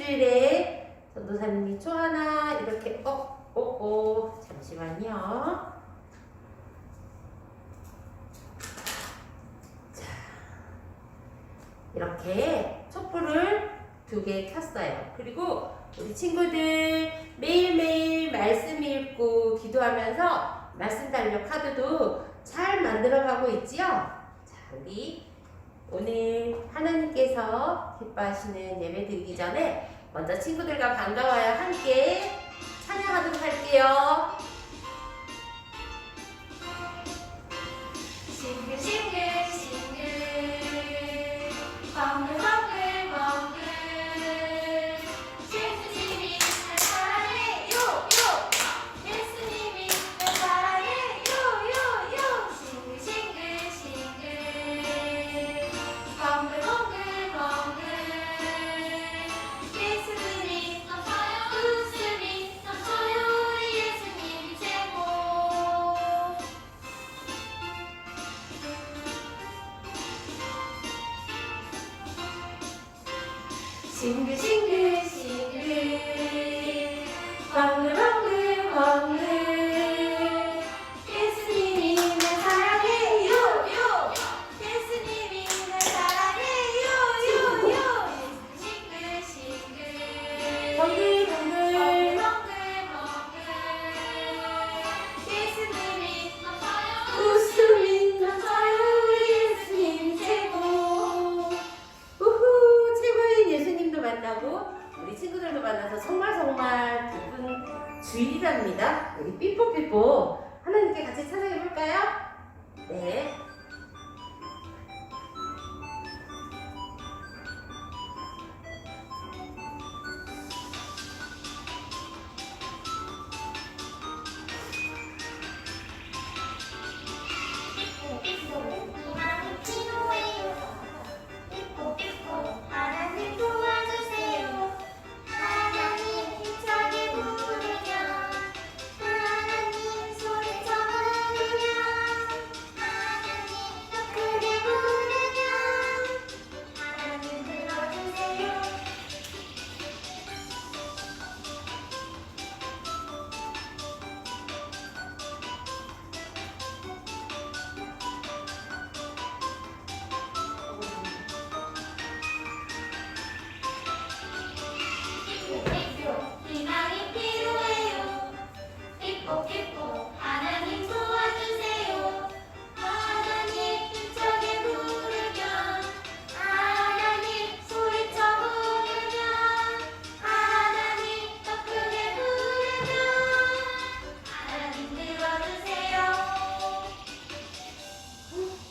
일주일에 전도사님이 초 하나 이렇게 어, 어, 어. 잠시만요. 자, 이렇게 촛불을 두 개 켰어요. 그리고 우리 친구들 매일매일 말씀 읽고 기도하면서 말씀 달력 카드도 잘 만들어가고 있지요? 자, 우리 오늘 하나님께서 기뻐하시는 예배 드리기 전에 먼저 친구들과 반가워요. 함께 찬양하도록 할게요. 싱글싱글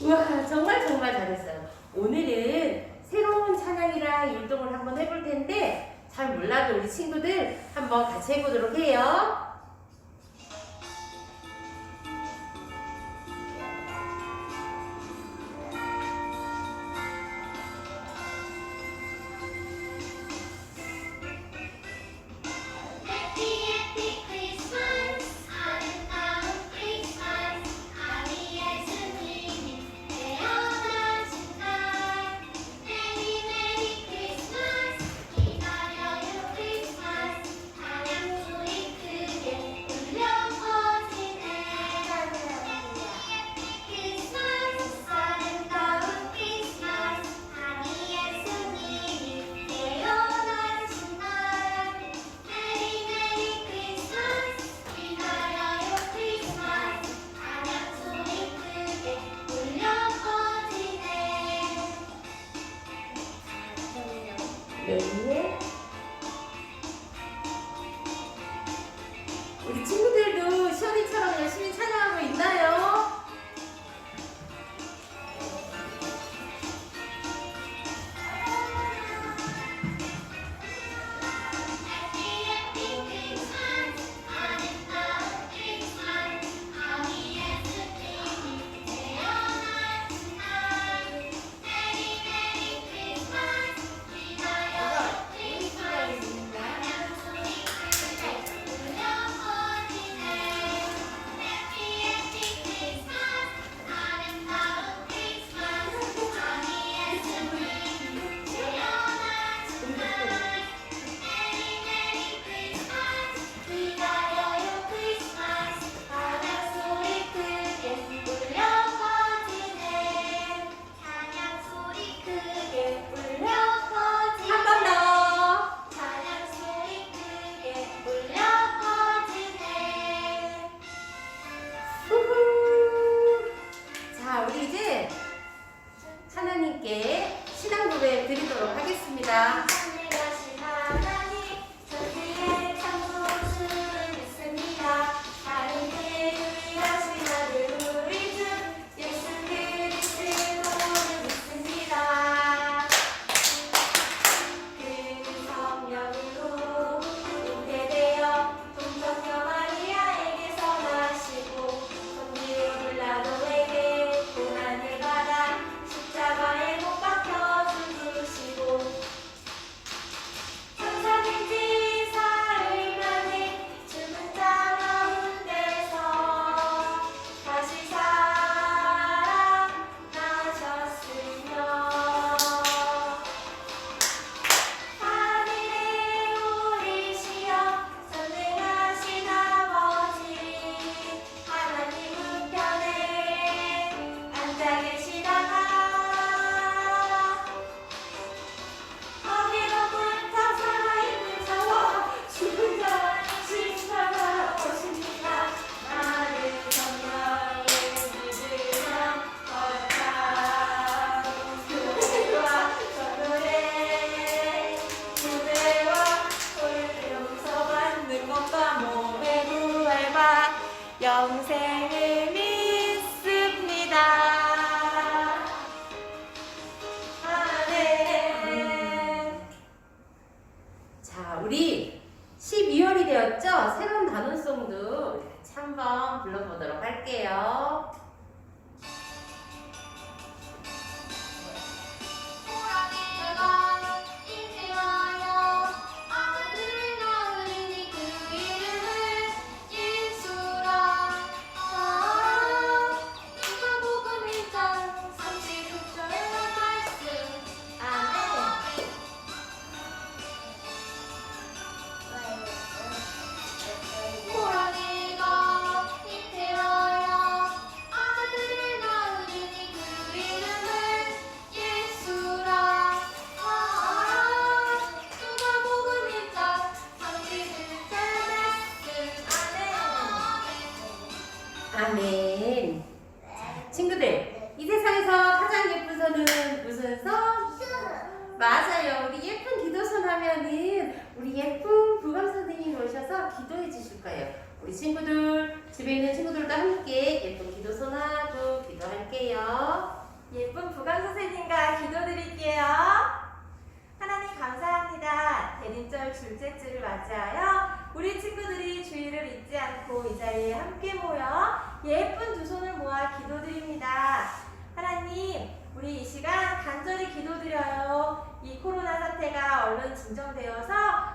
와, 정말 정말 잘했어요. 오늘은 새로운 찬양이랑 율동을 한번 해볼 텐데 잘 몰라도 우리 친구들 한번 같이 해보도록 해요. ya. 자, 우리 12월이 되었죠? 새로운 단원송도 같이 한번 불러보도록 할게요. 아멘 친구들, 이 세상에서 가장 예쁜 선은 무슨 선? 맞아요. 우리 예쁜 기도선 하면은 우리 예쁜 부감 선생님 오셔서 기도해 주실 거예요. 우리 친구들, 집에 있는 친구들도 함께 예쁜 기도선 하고 기도할게요. 예쁜 부강 선생님과 기도드릴게요. 하나님 감사합니다. 대림절 둘째 주를 맞이하여 우리 친구들이 주의를 잊지 않고 이 자리에 함께 모여 예쁜 두 손을 모아 기도드립니다. 하나님, 우리 이 시간 간절히 기도드려요. 이 코로나 사태가 얼른 진정되어서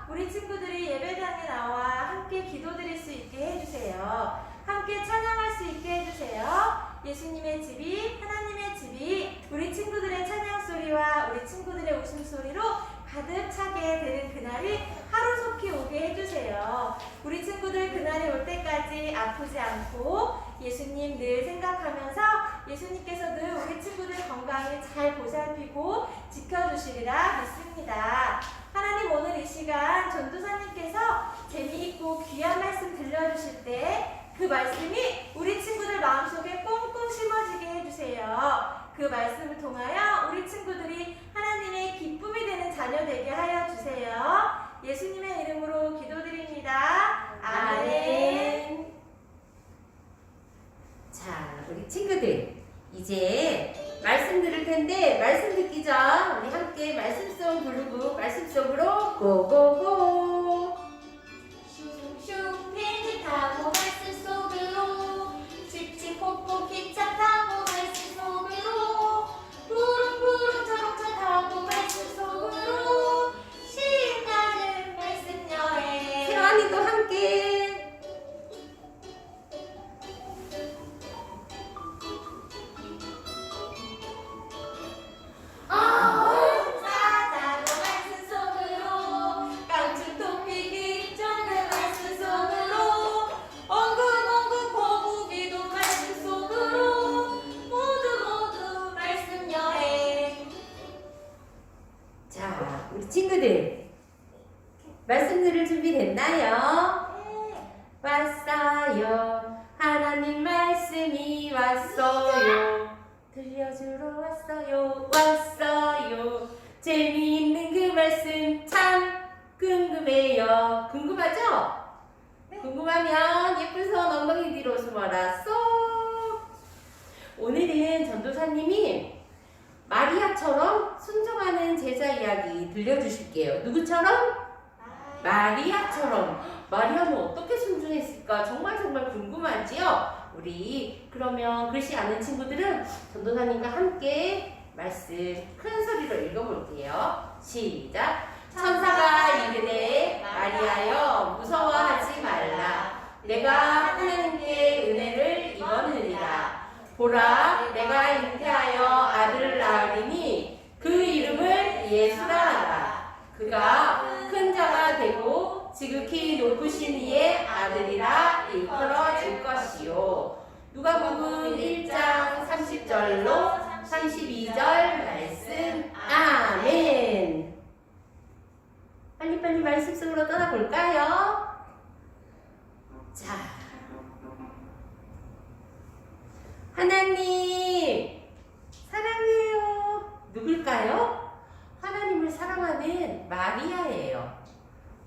우리 친구들이 예배당에 나와 함께 기도드릴 수 있게 해주세요. 함께 찬양할 수 있게 해주세요. 예수님의 집이 하나님의 집이 우리 친구들의 찬양 소리와 우리 친구들의 웃음 소리로 가득 차게 되는 그날이 하루속히 오게 해주세요. 우리 친구들 그날이 올 때까지 아프지 않고 예수님 늘 생각하면서 예수님께서 늘 우리 친구들 건강히 잘 보살피고 지켜주시리라 믿습니다. 하나님 오늘 이 시간 전도사님께서 재미있고 귀한 말씀 들려주실 때 그 말씀이 우리 친구들 마음속에 꽁꽁 심어지게 해주세요. 그 말씀을 통하여 우리 친구들이 하나님의 기쁨이 되는 자녀 되게 하여 주세요. 예수님의 이름으로 기도드립니다. 아멘. 자, 우리 친구들, 이제 말씀 들을 텐데, 말씀 듣기 전 우리 함께 말씀송 부르고 말씀 속으로 고고고! 친구들, 말씀 들을 준비 됐나요? 왔어요. 하나님 말씀이 왔어요. 들려주러 왔어요. 왔어요. 재미있는 그 말씀 참 궁금해요. 궁금하죠? 궁금하면 예쁜 손 엉덩이 뒤로 숨어라. 쏙! 오늘은 전도사님이 마리아처럼 순종하는 제자 이야기 들려주실게요. 누구처럼? 마리아처럼. 마리아는 어떻게 순종했을까? 정말 정말 궁금하지요? 우리 그러면 글씨 아는 친구들은 전도사님과 함께 말씀 큰 소리로 읽어볼게요. 시작. 천사가 이르되 마리아여 무서워하지 말라. 내가 하나님께 은혜를 입었느니라. 보라, 내가 잉태하여 아들을 낳으리니 그 이름을 예수라 하라. 그가 큰 자가 되고 지극히 높으신 이의 아들이라 일컬어질 것이요. 누가복음 1장 30절로 32절 말씀. 아멘. 빨리빨리 말씀 속으로 떠나볼까요? 자, 하나님 사랑해요. 누굴까요? 하나님을 사랑하는 마리아예요.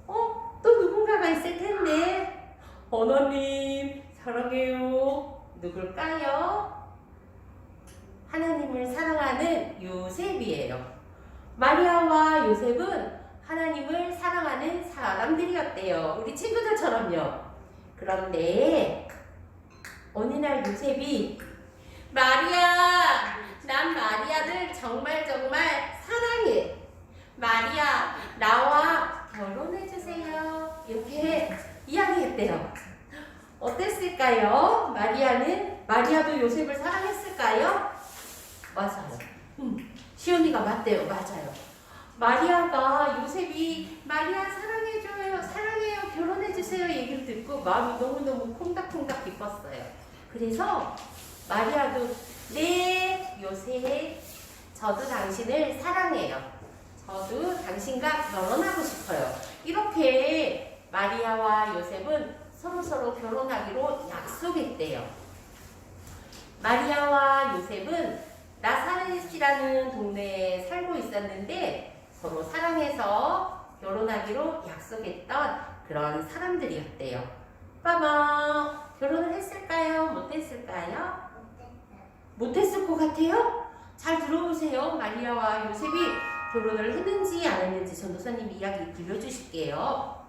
어? 또 누군가가 있을 텐데. 하나님 사랑해요. 누굴까요? 하나님을 사랑하는 요셉이에요. 마리아와 요셉은 하나님을 사랑하는 사람들이었대요. 우리 친구들처럼요. 그런데 어느 날 요셉이 마리아, 난 마리아를 정말 정말 사랑해. 마리아, 나와 결혼해 주세요. 이렇게 이야기했대요. 어땠을까요? 마리아는 마리아도 요셉을 사랑했을까요? 맞아요. 음, 시온이가 맞대요. 맞아요. 마리아가 요셉이 마리아 사랑해줘요, 사랑해요, 결혼해주세요 얘기를 듣고 마음이 너무너무 콩닥콩닥 기뻤어요. 그래서 마리아도 네, 요셉, 저도 당신을 사랑해요. 저도 당신과 결혼하고 싶어요. 이렇게 마리아와 요셉은 서로 서로 결혼하기로 약속했대요. 마리아와 요셉은 나사렛이라는 동네에 살고 있었는데 서로 사랑해서 결혼하기로 약속했던 그런 사람들이었대요. 빠방 결혼을 했을까요? 못했을까요? 못했을 것 같아요? 잘 들어보세요. 마리아와 요셉이 결혼을 했는지 안 했는지 전도사님이 이야기 들려주실게요.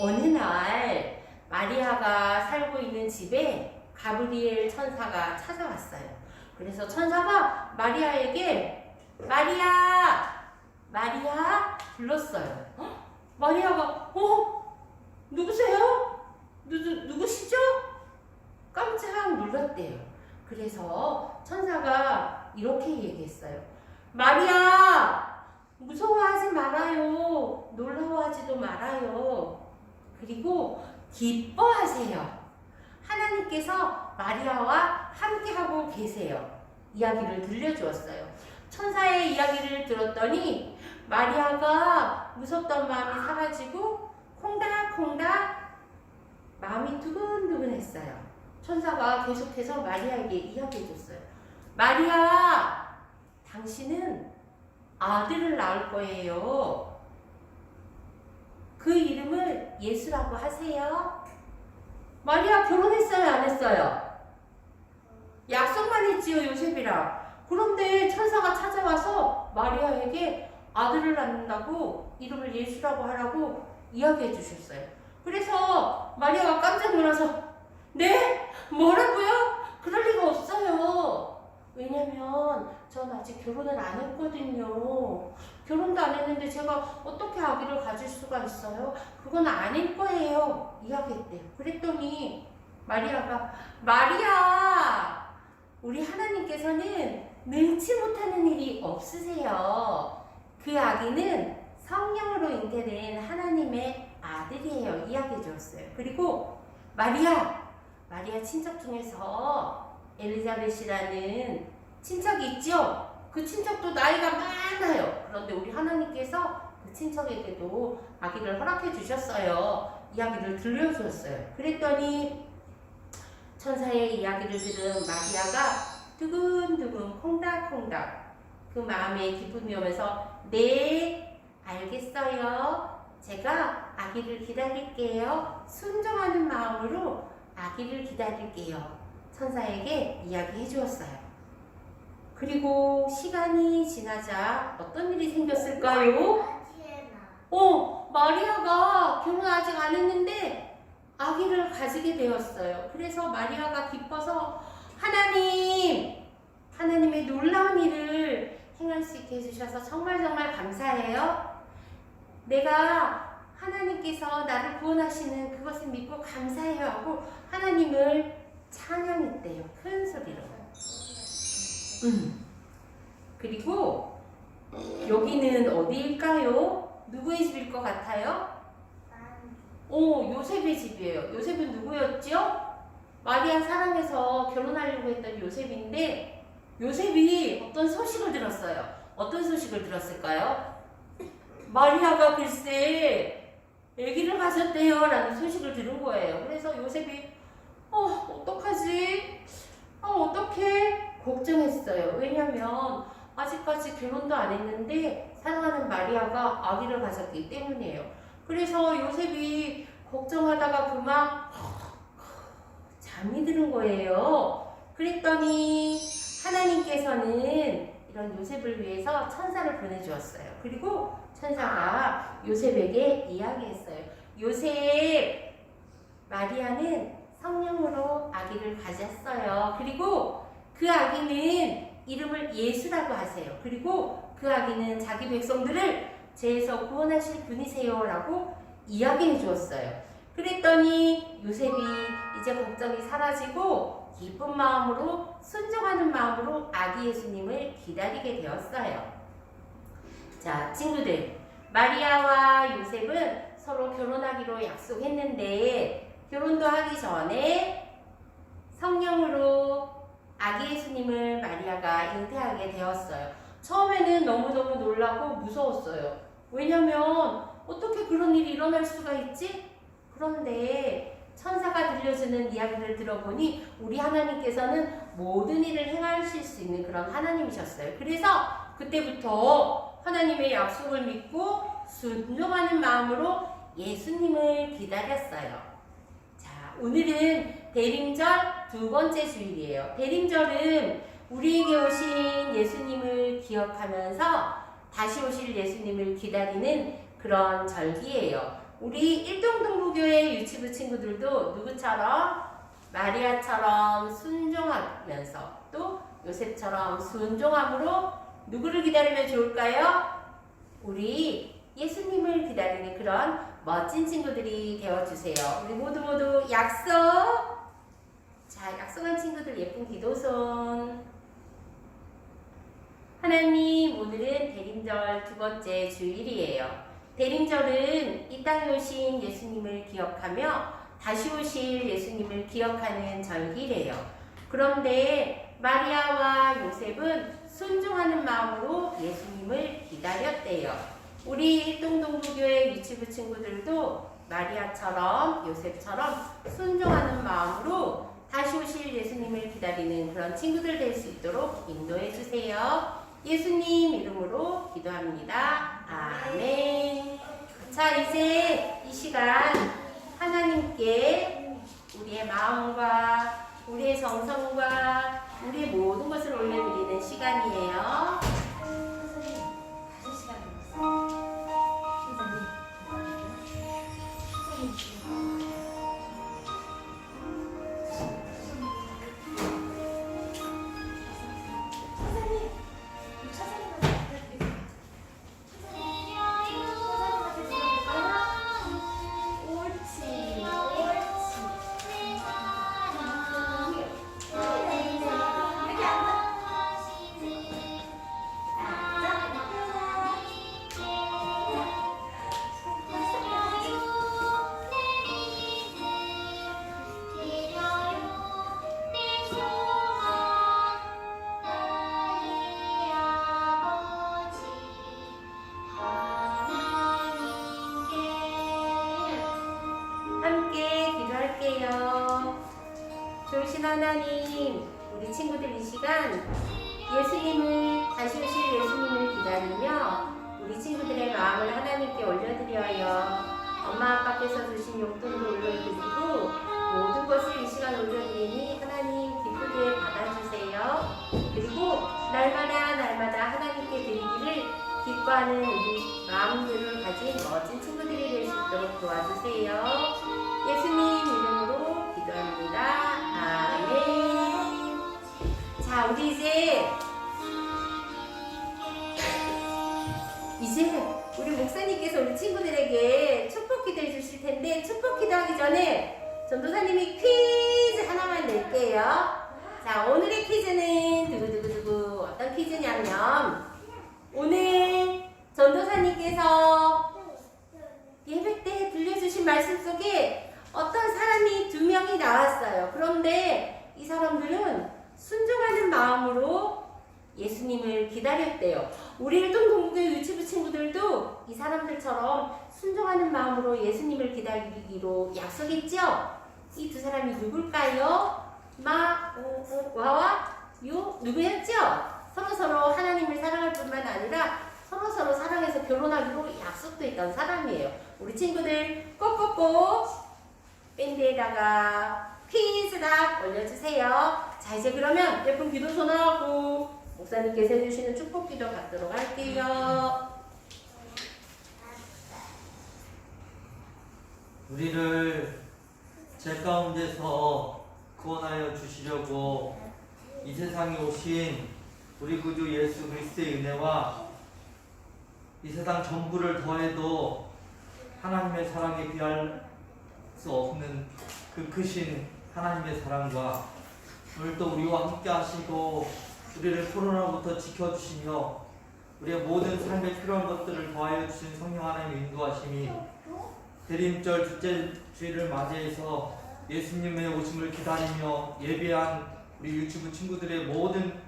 어느 날 마리아가 살고 있는 집에 가브리엘 천사가 찾아왔어요. 그래서 천사가 마리아에게 마리아 마리아 불렀어요. 헉? 마리아가 어 누구세요? 누, 누 누구시죠? 깜짝 놀랐대요. 그래서 천사가 이렇게 얘기했어요. 마리아 무서워하지 말아요. 놀라워하지도 말아요. 그리고 기뻐하세요. 하나님께서 마리아와 함께하고 계세요. 이야기를 들려주었어요. 천사의 이야기를 들었더니 마리아가 무섭던 마음이 사라지고 콩닥콩닥 마음이 두근두근했어요. 천사가 계속해서 마리아에게 이야기해줬어요. 마리아, 당신은 아들을 낳을 거예요. 그 이름을 예수라고 하세요. 마리아 결혼했어요, 안 했어요? 약속만 했지요, 요셉이랑. 그런데 천사가 찾아와서 마리아에게 아들을 낳는다고 이름을 예수라고 하라고 이야기해 주셨어요. 그래서 마리아가 깜짝 놀라서 네? 뭐라고요? 그럴 리가 없어요. 왜냐면 전 아직 결혼을 안 했거든요. 결혼도 안 했는데 제가 어떻게 아기를 가질 수가 있어요? 그건 아닐 거예요. 이야기했대요. 그랬더니 마리아가 마리아 우리 하나님께서는 능치 못하는 일이 없으세요. 그 아기는 성령으로 잉태된 하나님의 아들이에요. 이야기해 주었어요. 그리고 마리아 마리아 친척 중에서 엘리자벳이라는 친척이 있죠? 그 친척도 나이가 많아요. 그런데 우리 하나님께서 그 친척에게도 아기를 허락해 주셨어요. 이야기를 들려주었어요. 그랬더니 천사의 이야기를 들은 마리아가 두근두근 콩닥콩닥 그 마음에 기쁨이 오면서 네 알겠어요. 제가 아기를 기다릴게요. 순종하는 마음으로 아기를 기다릴게요. 천사에게 이야기해 주었어요. 그리고 시간이 지나자 어떤 일이 생겼을까요? 어, 마리아가 결혼 아직 안 했는데 아기를 가지게 되었어요. 그래서 마리아가 기뻐서 하나님, 하나님의 놀라운 일을 행할 수 있게 해주셔서 정말 정말 감사해요. 내가 하나님께서 나를 구원하시는 그것을 믿고 감사해요 하고 하나님을 찬양했대요. 큰 소리로. 음. 그리고 여기는 어디일까요? 누구의 집일 것 같아요? 오, 요셉의 집이에요. 요셉은 누구였죠? 마리아 사랑해서 결혼하려고 했던 요셉인데 요셉이 어떤 소식을 들었어요. 어떤 소식을 들었을까요? 마리아가 글쎄 아기를 가졌대요 라는 소식을 들은 거예요. 그래서 요셉이 어, 어떡하지? 어, 어떡해? 걱정했어요. 왜냐면 아직까지 결혼도 안 했는데 사랑하는 마리아가 아기를 가졌기 때문이에요. 그래서 요셉이 걱정하다가 그만 잠이 드는 거예요. 그랬더니 하나님께서는 이런 요셉을 위해서 천사를 보내주었어요. 그리고 천사가 요셉에게 이야기했어요. 요셉, 마리아는 성령으로 아기를 가졌어요. 그리고 그 아기는 이름을 예수라고 하세요. 그리고 그 아기는 자기 백성들을 죄에서 구원하실 분이세요라고 이야기해 주었어요. 그랬더니 요셉이 이제 걱정이 사라지고 기쁜 마음으로 순종하는 마음으로 아기 예수님을 기다리게 되었어요. 자, 친구들. 마리아와 요셉은 서로 결혼하기로 약속했는데 결혼도 하기 전에 성령으로 아기 예수님을 마리아가 잉태하게 되었어요. 처음에는 너무너무 놀라고 무서웠어요. 왜냐면 어떻게 그런 일이 일어날 수가 있지? 그런데 천사가 들려주는 이야기를 들어보니 우리 하나님께서는 모든 일을 행하실 수 있는 그런 하나님이셨어요. 그래서 그때부터 하나님의 약속을 믿고 순종하는 마음으로 예수님을 기다렸어요. 자, 오늘은 대림절 두 번째 주일이에요. 대림절은 우리에게 오신 예수님을 기억하면서 다시 오실 예수님을 기다리는 그런 절기예요. 우리 일동동부교회 유치부 친구들도 누구처럼 마리아처럼 순종하면서 또 요셉처럼 순종함으로 누구를 기다리면 좋을까요? 우리 예수님을 기다리는 그런 멋진 친구들이 되어주세요. 우리 모두 모두 약속! 자, 약속한 친구들 예쁜 기도손. 하나님, 오늘은 대림절 두 번째 주일이에요. 대림절은 이 땅에 오신 예수님을 기억하며 다시 오실 예수님을 기억하는 절기래요. 그런데 마리아와 요셉은 순종하는 마음으로 예수님을 기다렸대요. 우리 일동동부교회 유치부 친구들도 마리아처럼 요셉처럼 순종하는 마음으로 다시 오실 예수님을 기다리는 그런 친구들 될 수 있도록 인도해 주세요. 예수님 이름으로 기도합니다. 아멘. 자, 이제 이 시간 하나님께 우리의 마음과 우리의 정성과 우리의 모든 것을 올려드리는 시간이에요. 좋으신 하나님, 우리 친구들 이 시간 예수님을 다시 오실 예수님을 기다리며 우리 친구들의 마음을 하나님께 올려드려요. 엄마 아빠께서 주신 용돈도 올려드리고 모든 것을 이 시간 올려드리니 하나님 기쁘게 받아주세요. 그리고 날마다 날마다 하나님께 드리기를 기뻐하는 우리 마음들을 가진 멋진 친구들이 될 수 있도록 도와주세요. 예수님 자, 우리 이제 이제 우리 목사님께서 우리 친구들에게 축복 기도 해 주실 텐데 축복 기도하기 전에 전도사님이 퀴즈 하나만 낼게요. 자, 오늘의 퀴즈는 두구두구두구 어떤 퀴즈냐면 오늘 전도사님께서 예배 때 들려주신 말씀 속에 어떤 사람이 두 명이 나왔어요. 그런데 이 사람들은 순종하는 마음으로 예수님을 기다렸대요. 우리 일동 동부교회 유치부 친구들도 이 사람들처럼 순종하는 마음으로 예수님을 기다리기로 약속했죠? 이 두 사람이 누굴까요? 마, 오, 오, 와와 요 누구였죠? 서로 서로 하나님을 사랑할 뿐만 아니라 서로 서로 사랑해서 결혼하기로 약속도 했던 사람이에요. 우리 친구들 꼭꼭꼭 밴드에다가 퀴즈답 올려주세요. 자, 이제 그러면 예쁜 기도 전하고 목사님께서 해주시는 축복 기도 받도록 할게요. 우리를 죄 가운데서 구원하여 주시려고 이 세상에 오신 우리 구주 예수 그리스도의 은혜와 이 세상 전부를 더해도 하나님의 사랑에 비할 수 없는 그 크신 하나님의 사랑과 오늘 또 우리와 함께 하시고 우리를 코로나부터 지켜주시며 우리의 모든 삶에 필요한 것들을 더하여 주신 성령 하나님의 인도하심이 대림절 둘째 주일을 맞이해서 예수님의 오심을 기다리며 예배한 우리 유튜브 친구들의 모든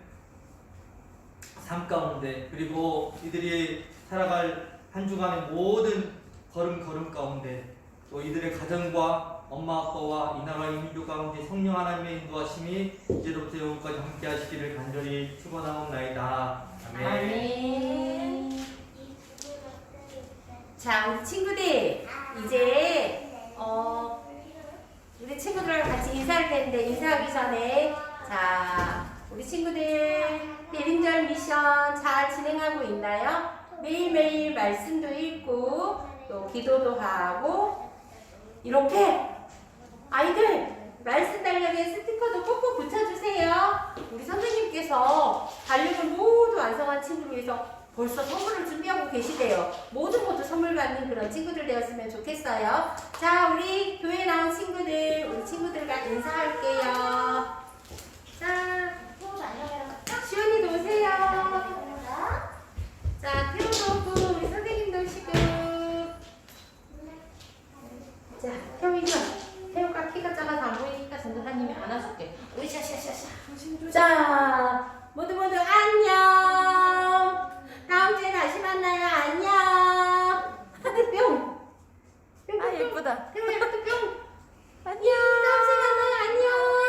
삶 가운데 그리고 이들이 살아갈 한 주간의 모든 걸음 걸음 가운데 또 이들의 가정과 엄마 아빠와 이 나라의 민족 가운데 성령 하나님의 인도하심이 이제로부터 영원까지 함께 하시기를 간절히 축원하옵나이다. 아멘. 아멘. 자, 우리 친구들 이제 어 우리 친구들과 같이 인사할 텐데 인사하기 전에 자 우리 친구들 대림절 미션 잘 진행하고 있나요? 매일매일 말씀도 읽고 또 기도도 하고 이렇게 아이들 말씀 달력에 스티커도 꼭꼭 붙여주세요. 우리 선생님께서 달력을 모두 완성한 친구를 위해서 벌써 선물을 준비하고 계시대요. 모두 모두 선물 받는 그런 친구들 되었으면 좋겠어요. 자, 우리 교회 나온 친구들, 우리 친구들과 인사할게요. 자, 시원이도 오세요. 자, 태우도 오고, 우리 선생님도 오시고. 자, 태우이도 하나님이 안아줄게. 으샤샤샤샤. 자, 모두 모두 안녕. 다음 주에 다시 만나요. 안녕. 뿅. 아 예쁘다. 뿅. 안녕. 다음 주에 만나요. 안녕.